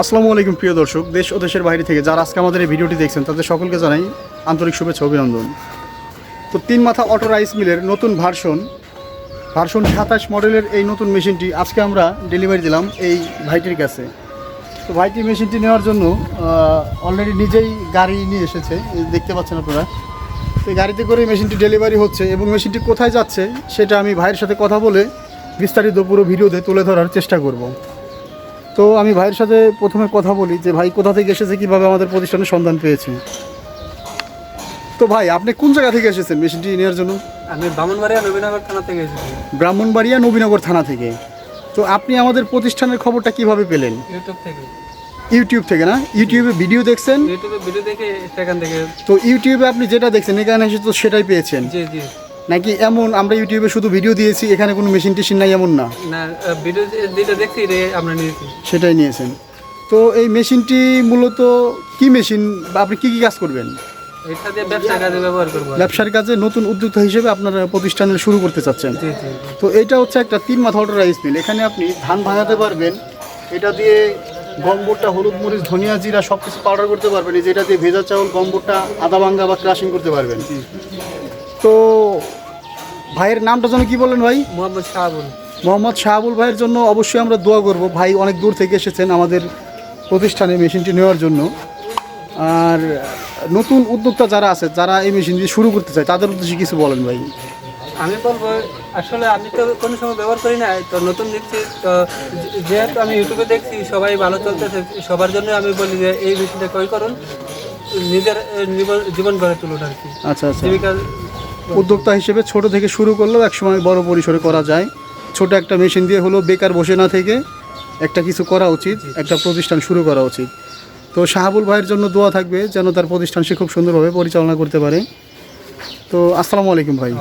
আসসালামু আলাইকুম, প্রিয় দর্শক। দেশ ও দেশের বাইরে থেকে যারা আজকে আমাদের এই ভিডিওটি দেখছেন, তাদের সকলকে জানাই আন্তরিক শুভেচ্ছা অভিনন্দন। তো তিন মাথা অটো রাইস মিলের নতুন ভার্সন ভার্সন সাতাশ মডেলের এই নতুন মেশিনটি আজকে আমরা ডেলিভারি দিলাম এই ভাইটির কাছে। তো ভাইটি মেশিনটি নেওয়ার জন্য অলরেডি নিজেই গাড়ি নিয়ে এসেছে দেখতে পাচ্ছেন আপনারা। তো গাড়িতে করে মেশিনটি ডেলিভারি হচ্ছে এবং মেশিনটি কোথায় যাচ্ছে, সেটা আমি ভাইয়ের সাথে কথা বলে বিস্তারিত পুরো ভিডিওতে তুলে ধরার চেষ্টা করব। তো আমি ভাইয়ের সাথে প্রথমে কথা বলি যে ভাই কোথা থেকে এসেছে কীভাবে আমাদের প্রতিষ্ঠানের সন্ধান পেয়েছে। তো ভাই আপনি কোন জায়গা থেকে এসেছেন মেশিনটি নেওয়ার জন্য? আমি বামনবাড়িয়া নবীনগর থানা থেকে এসেছি। ব্রাহ্মণবাড়িয়া নবীনগর থানা থেকে। তো আপনি আমাদের প্রতিষ্ঠানের খবরটা কীভাবে পেলেন? ইউটিউব থেকে। ইউটিউব থেকে না? ইউটিউবে ভিডিও দেখছেন? ইউটিউবে ভিডিও দেখে সেখান থেকে তো ইউটিউবে আপনি যেটা দেখছেন এখানে এসে তো সেটাই পেয়েছেন। জি জি। নাকি এমন আমরা ইউটিউবে শুধু ভিডিও দিয়েছি এখানে কোনো মেশিন টেশিন নাই এমন না? না ভিডিও যেটা দেখছি রে আমরা নিয়েছি। সেটাই নিয়েছেন। তো এই মেশিনটি মূলত কি মেশিন বা আপনি কি কি কাজ করবেন? এটা দিয়ে ব্যবসা কাজে ব্যবহার করব ব্যবসার কাজে নতুন উদ্যোক্তা হিসেবে আপনারা প্রতিষ্ঠানের শুরু করতে চাচ্ছেন। তো এটা হচ্ছে একটা তিন মাথা অটো রাইস মিল এখানে আপনি ধান ভাঙাতে পারবেন এটা দিয়ে গমবোটটা হলুদ মরিচ ধনিয়া জিরা সব কিছু পাউডার করতে পারবেন। এই যে এটা দিয়ে ভেজা চাউল গমবোটটা আদা ভাঙ্গা বা ক্রাশিং করতে পারবেন। তো ভাইয়ের নামটা যেন কি বললেন ভাই? মোহাম্মদ শাহাবুল। মোহাম্মদ শাহাবুল ভাইয়ের জন্য অবশ্যই আমরা দোয়া করব। ভাই অনেক দূর থেকে এসেছেন আমাদের প্রতিষ্ঠানে মেশিনটি নেওয়ার জন্য। আর নতুন উদ্যোক্তা যারা আছে যারা এই মেশিন দিয়ে শুরু করতে চায় তাদের উদ্দেশ্যে কিছু বলেন ভাই। আমি বলব আসলে আমি তো কোনো সময় ব্যবহার করি না তো নতুন দেখছি তো যেহেতু আমি ইউটিউবে দেখছি সবাই ভালো চলতেছে সবার জন্য আমি বলি যে এই মেশিনটা ক্রয় করুন নিজের জীবন গড়ে তুলুন আর কি। আচ্ছা আচ্ছা। জীবিকা উদ্যোক্তা হিসেবে ছোট থেকে শুরু করলেও একসময় বড় পরিসরে করা যায়। ছোট একটা মেশিন দিয়ে হলো বেকার বসে না থেকে একটা কিছু করা উচিত, একটা প্রতিষ্ঠান শুরু করা উচিত। তো শাহাবুল ভাইয়ের জন্য দোয়া থাকবে যেন তার প্রতিষ্ঠান সে খুব সুন্দরভাবে পরিচালনা করতে পারে। তো আসসালামু আলাইকুম ভাই।